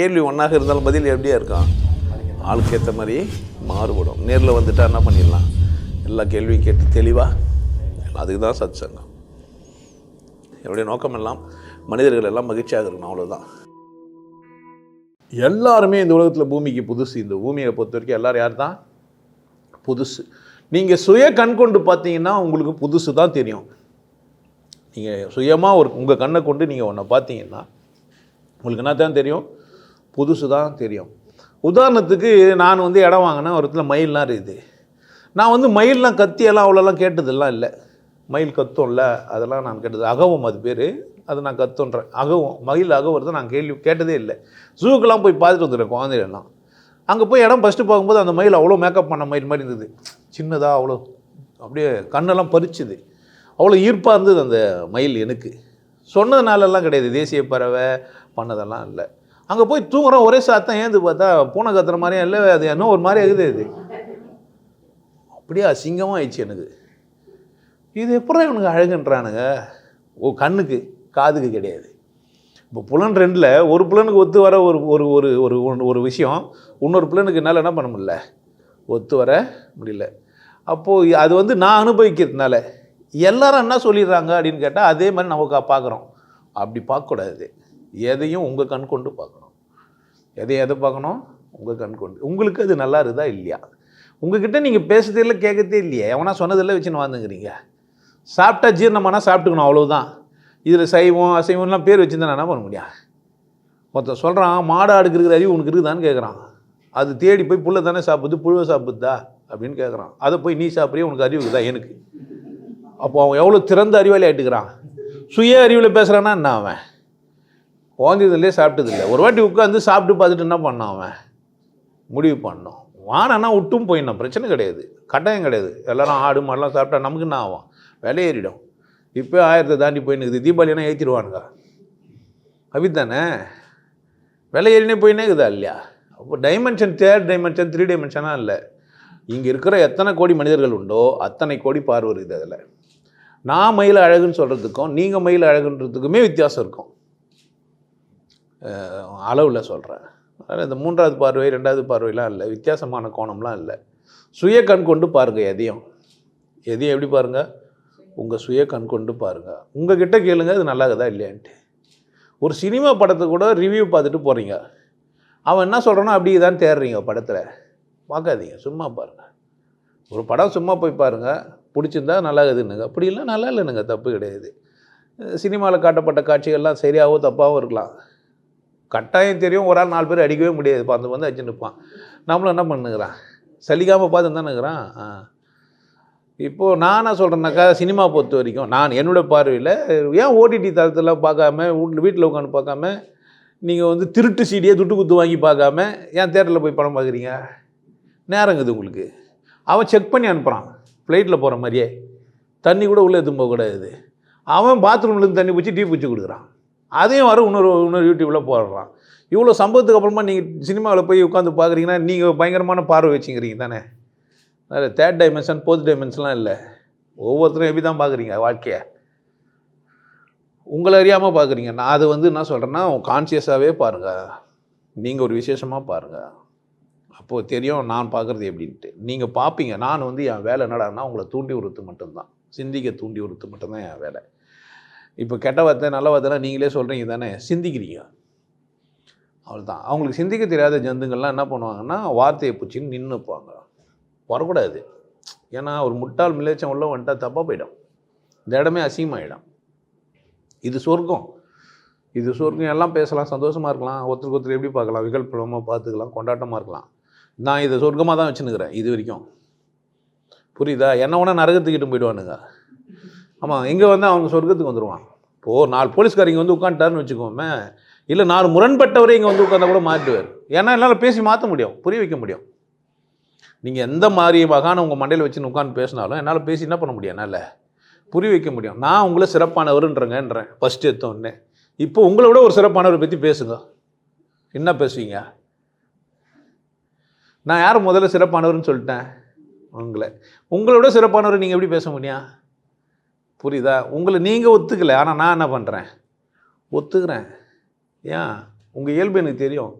கேள்வி ஒன்றாக இருந்தாலும் பதில் எப்படியா இருக்கும்? ஆளுக்கு ஏற்ற மாதிரி மாறுபடும். நேரில் வந்துட்டால் என்ன பண்ணிடலாம்? எல்லா கேள்வியும் கேட்டு தெளிவாக அதுக்கு தான் சத் சங்கம் என்னுடைய நோக்கம் எல்லாம் மனிதர்கள் எல்லாம் மகிழ்ச்சியாக இருக்கணும் அவ்வளோதான் எல்லாருமே இந்த உலகத்தில் பூமிக்கு புதுசு. இந்த பூமியை பொறுத்த வரைக்கும் எல்லோரும் யார் தான் புதுசு. நீங்கள் சுய கண் கொண்டு பார்த்தீங்கன்னா உங்களுக்கு புதுசு தான் தெரியும். நீங்கள் சுயமாக ஒரு உங்கள் கண்ணை கொண்டு நீங்கள் ஒன்றை பார்த்தீங்கன்னா உங்களுக்கு என்ன தான் தெரியும்? புதுசு தான் தெரியும். உதாரணத்துக்கு நான் வந்து இடம் வாங்கினேன் ஒரு இடத்துல மயில்லாம் இருக்குது. நான் வந்து மயில்லாம் கத்தியெல்லாம் அவ்வளோலாம் கேட்டதெல்லாம் இல்லை. மயில் கத்தும்ல அதெல்லாம் நான் கேட்டது. அகவும் அது பேர் அது நான் கத்துன்றேன். அகவும் மயில் அகவுறதை நான் கேள்வி கேட்டதே இல்லை. ஜூக்கெல்லாம் போய் பார்த்துட்டு வந்துடுறேன் குழந்தைகளெல்லாம் அங்கே போய் இடம் ஃபஸ்ட்டு பார்க்கும்போது அந்த மயில் அவ்வளோ மேக்கப் பண்ண மயில் மாதிரி இருந்தது. சின்னதாக அவ்வளோ அப்படியே கண்ணெல்லாம் பறிச்சுது. அவ்வளோ ஈர்ப்பாக இருந்தது அந்த மயில் எனக்கு. சொன்னதுனாலலாம் கிடையாது தேசிய பறவை பண்ணதெல்லாம் இல்லை. அங்கே போய் தூங்குறோம் ஒரே சாத்தம் ஏந்து பார்த்தா பூனை கத்துற மாதிரியும் இல்லை அது என்ன ஒரு மாதிரி ஆகுது அது அப்படியே அசிங்கமாக ஆயிடுச்சு எனக்கு. இது எப்பறம் இவனுக்கு அழகுன்றானுங்க? ஓ கண்ணுக்கு காதுக்கு கிடையாது. இப்போ புலன் ரெண்டில் ஒரு புலனுக்கு ஒத்து வர ஒரு ஒரு ஒரு ஒரு ஒன்று- ஒரு விஷயம் இன்னொரு புலனுக்கு என்னால் என்ன பண்ண முடியல? ஒத்து வர முடியல. அப்போது அது வந்து நான் அனுபவிக்கிறதுனால எல்லாரும் என்ன சொல்லிடுறாங்க அப்படின்னு கேட்டால் அதே மாதிரி நமக்கு பார்க்குறோம் அப்படி பார்க்கக்கூடாது. எதையும் உங்கள் கண் கொண்டு பார்க்கணும். எதை எதை பார்க்கணும்? உங்கள் கண் கொண்டு. உங்களுக்கு அது நல்லா இருக்குதா இல்லையா? உங்ககிட்ட நீங்கள் பேசுறதே இல்லை கேட்கறதே இல்லையா. எவனா சொன்னதில்லை வச்சுன்னு வந்துங்கிறீங்க சாப்பிட்டா ஜீரணமானா சாப்பிட்டுக்கணும் அவ்வளோதான் இதில் சைவம் அசைவம்லாம் பேர் வச்சுருந்தா என்ன பண்ண முடியும்? ஒருத்தன் சொல்கிறான் மாடு ஆடுக்கு இருக்கிற அறிவு உனக்கு இருக்குதான்னு கேட்குறான் அது தேடி போய் புல்லை தானே சாப்பிடுது புழுவை சாப்பிடுதா அப்படின்னு கேட்குறான் அதை போய் நீ சாப்பிட்றிய? உனக்கு அறிவு இருக்குதா? எனக்கு. அப்போ அவன் எவ்வளோ திறந்த அறிவாளி ஆகிட்டுக்கிறான் சுய அறிவில் பேசுகிறான்னா என்ன அவன்? குழந்தைதுலேயே சாப்பிட்டதில்லை. ஒரு வாட்டி உட்காந்து சாப்பிட்டு பார்த்துட்டு என்ன பண்ணான் அவன்? முடிவு பண்ணோம். வானா விட்டும் போயிடணும். பிரச்சனை கிடையாது. கட்டாயம் கிடையாது. எல்லாரும் ஆடு மாடெலாம் சாப்பிட்டா நமக்கு என்ன ஆகும்? விலையேறிடும் இப்போ ஆயிரத்தை தாண்டி போயின்னு தீபாவளினா ஏற்றிடுவானுங்க அப்படித்தானே விலை ஏறினே போயினே இருக்குதா இல்லையா? அப்போ டைமென்ஷன் தேர்ட் டைமென்ஷன் த்ரீ டைமென்ஷனாக இல்லை. இங்கே இருக்கிற எத்தனை கோடி மனிதர்கள் உண்டோ அத்தனை கோடி பார்வை இருக்குது அதில். நான் மயில் அழகுன்னு சொல்கிறதுக்கும் நீங்கள் மயில் அழகுன்றதுக்குமே வித்தியாசம் இருக்கும். அளவில் சொல்கிறேன் அதனால் இந்த மூன்றாவது பார்வை ரெண்டாவது பார்வையெலாம் இல்லை. வித்தியாசமான கோணம்லாம் இல்லை. சுய கண் கொண்டு பாருங்கள் எதையும். எதையும் எப்படி பாருங்கள் உங்கள் சுய கண் கொண்டு பாருங்கள் உங்கள் கிட்டே கேளுங்க அது நல்லா இருக்குதா இல்லையான்ட்டு. ஒரு சினிமா படத்தை கூட ரிவ்யூ பார்த்துட்டு போகிறீங்க அவன் என்ன சொல்கிறானோ அப்படியே தான் தேடுறீங்க படத்தில். பார்க்காதீங்க சும்மா பாருங்கள் ஒரு படம் சும்மா போய் பாருங்கள் பிடிச்சிருந்தா நல்லா இருக்குதுன்னுங்க அப்படி இல்லை நல்லா இல்லைனுங்க தப்பு கிடையாது. சினிமாவில் காட்டப்பட்ட காட்சிகள்லாம் சரியாகவோ தப்பாகவும் இருக்கலாம். கட்டாயம் தெரியும் ஒரு ஆள் நாலு பேர் அடிக்கவே முடியாது. இப்போ அந்த வந்து அடிச்சு நிற்பான். நம்மளும் என்ன பண்ணுகிறான்? சலிக்காமல் பார்த்து தானேங்கிறான் ஆ. இப்போது நான் என்ன சொல்கிறேன்னாக்கா சினிமா பொறுத்த வரைக்கும் நான் என்னோட பார்வையில் ஏன் ஓடிடி தளத்தில் பார்க்காம வீட்டில் வீட்டில் உட்காந்து பார்க்காம நீங்கள் வந்து திருட்டு சீடியை துட்டு குத்து வாங்கி பார்க்காம ஏன் தேட்டரில் போய் படம் பார்க்குறீங்க? நேரங்குது உங்களுக்கு. அவன் செக் பண்ணி அனுப்புகிறான் ஃப்ளைட்டில் போகிற மாதிரியே. தண்ணி கூட உள்ளே எடுத்துன்னு போகக்கூடாது. அவன் பாத்ரூம்லேருந்து தண்ணி பிடிச்சி டீ பிடிச்சி கொடுக்குறான். அதையும் வர இன்னொரு இன்னொரு யூடியூப்பில் போடுறான். இவ்வளோ சம்பவத்துக்கு அப்புறமா நீங்கள் சினிமாவில் போய் உட்காந்து பார்க்குறீங்கன்னா நீங்கள் பயங்கரமான பார்வை வச்சுக்கிறீங்க தானே? அதில் தேர்ட் டைமென்ஷன் ஃபோர்த் டைமென்ஷன்லாம் இல்லை. ஒவ்வொருத்தரும் எப்படி தான் பார்க்குறீங்க வாழ்க்கையை? உங்களை அறியாமல் பார்க்குறீங்க நான் அது வந்து என்ன சொல்கிறேன்னா கான்சியஸாகவே பாருங்கள் நீங்கள் ஒரு விசேஷமாக பாருங்கள் அப்போது தெரியும் நான் பார்க்குறது எப்படின்ட்டு. நீங்கள் பார்ப்பீங்க நான் வந்து என் வேலை என்னடான்னா உங்களை தூண்டி உறுத்து மட்டும்தான். சிந்திக்க தூண்டி உறுத்து மட்டும்தான் என் வேலை. இப்போ கெட்ட வார்த்தை நல்ல வார்த்தைலாம் நீங்களே சொல்கிறீங்க தானே? சிந்திக்கிறீங்க. அவ்வளோதான் அவங்களுக்கு சிந்திக்க தெரியாத ஜந்துங்கள்லாம் என்ன பண்ணுவாங்கன்னா வார்த்தையை பிடிச்சின்னு நின்றுப்பாங்க வரக்கூடாது. ஏன்னா ஒரு முட்டாள் மிளச்சம் உள்ள வந்துட்டா தப்பாக போயிடும். இந்த இடமே அசிங்கமாயிடும். இது சொர்க்கம். இது சொர்க்கம். எல்லாம் பேசலாம் சந்தோஷமாக இருக்கலாம். ஒருத்தருக்கு ஒருத்தர் எப்படி பார்க்கலாம்? விகல்பமாக பார்த்துக்கலாம் கொண்டாட்டமாக இருக்கலாம். நான் இதை சொர்க்கமாக தான் வச்சுன்னுக்கிறேன் இது வரைக்கும். புரியுதா? என்ன வேணால் நரகத்துக்கிட்டு போயிடுவானுங்க. ஆமாம் இங்கே வந்து அவங்க சொர்க்கத்துக்கு வந்துடுவான் இப்போது நாலு போலீஸ்காரங்க வந்து உட்காந்துட்டாருன்னு வச்சுக்கோமே. இல்லை நாலு முரண்பட்டவரே இங்கே வந்து உட்காந்தா கூட மாட்டுவார் ஏன்னா என்னால் பேசி மாற்ற முடியும் புரிய வைக்க முடியும். நீங்கள் எந்த மாதிரி வகான உங்கள் மண்டையில் வச்சு உட்காந்து பேசினாலும் என்னால் பேசி என்ன பண்ண முடியும் என்னால்? புரிய வைக்க முடியும். நான் உங்களை சிறப்பானவருன்றேங்கன்றேன் ஃபஸ்ட்டு எடுத்தோடனே இப்போ உங்களை விட ஒரு சிறப்பானவரை பற்றி பேசுங்க. என்ன பேசுவீங்க? நான் யார் முதல்ல சிறப்பானவர்னு சொல்லிட்டேன்? உங்களை. உங்களோட சிறப்பானவர் நீங்கள் எப்படி பேச முடியும்? புரியுதா? உங்களை நீங்கள் ஒத்துக்கலை. ஆனால் நான் என்ன பண்ணுறேன் ஒத்துக்கிறேன். ஏன்? உங்கள் இயல்பு எனக்கு தெரியும்.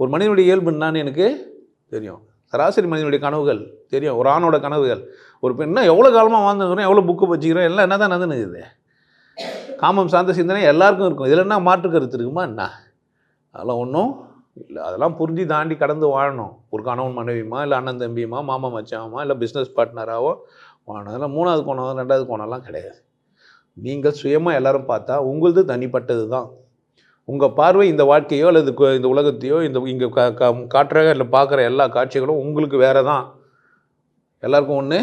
ஒரு மனிதனுடைய இயல்பு என்னான்னு எனக்கு தெரியும். சராசரி மனிதனுடைய கனவுகள் தெரியும். ஒரு ஆணோட கனவுகள். ஒரு பெண்ணா எவ்வளோ காலமாக வாழ்ந்துக்கிறோம் எவ்வளோ புக்கு வச்சுக்கிறோம் எல்லாம் என்ன தான் நடந்துனுக்குது காமம் சார்ந்த சிந்தனை எல்லாருக்கும் இருக்கும். இதில் என்ன மாற்று கருத்து இருக்குமா? என்ன? அதெல்லாம் ஒன்றும் இல்லை. அதெல்லாம் புரிஞ்சு தாண்டி கடந்து வாழணும். ஒரு கணவன் மனைவியுமா இல்லை அண்ணன் தம்பியுமா மாமா மச்சாமா இல்லை பிஸ்னஸ் பார்ட்னராகவோ போனதில் மூணாவது கோணம் ரெண்டாவது கோணம்லாம் கிடையாது. நீங்கள் சுயமாக எல்லோரும் பார்த்தா உங்களது தனிப்பட்டது தான் உங்கள் பார்வை இந்த வாழ்க்கையோ அல்லது இந்த உலகத்தையோ இந்த இங்கே க கா- காட்டுற இல்லை பார்க்குற எல்லா காட்சிகளும் உங்களுக்கு வேறு தான் எல்லாருக்கும் ஒன்று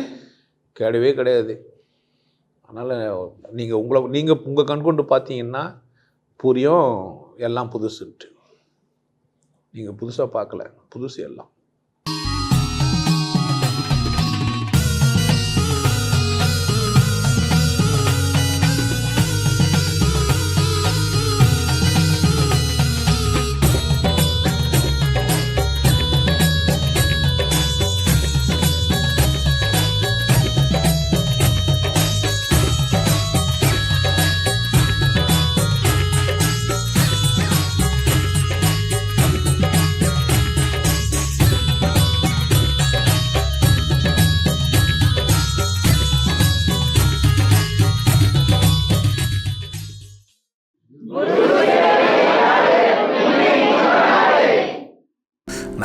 கிடையவே கிடையாது. அதனால் நீங்கள் உங்களை நீங்கள் உங்கள் கண் கொண்டு பார்த்தீங்கன்னா புரியும் எல்லாம் புதுசுன்ட்டு. நீங்கள் புதுசாக பார்க்கல புதுசு எல்லாம்.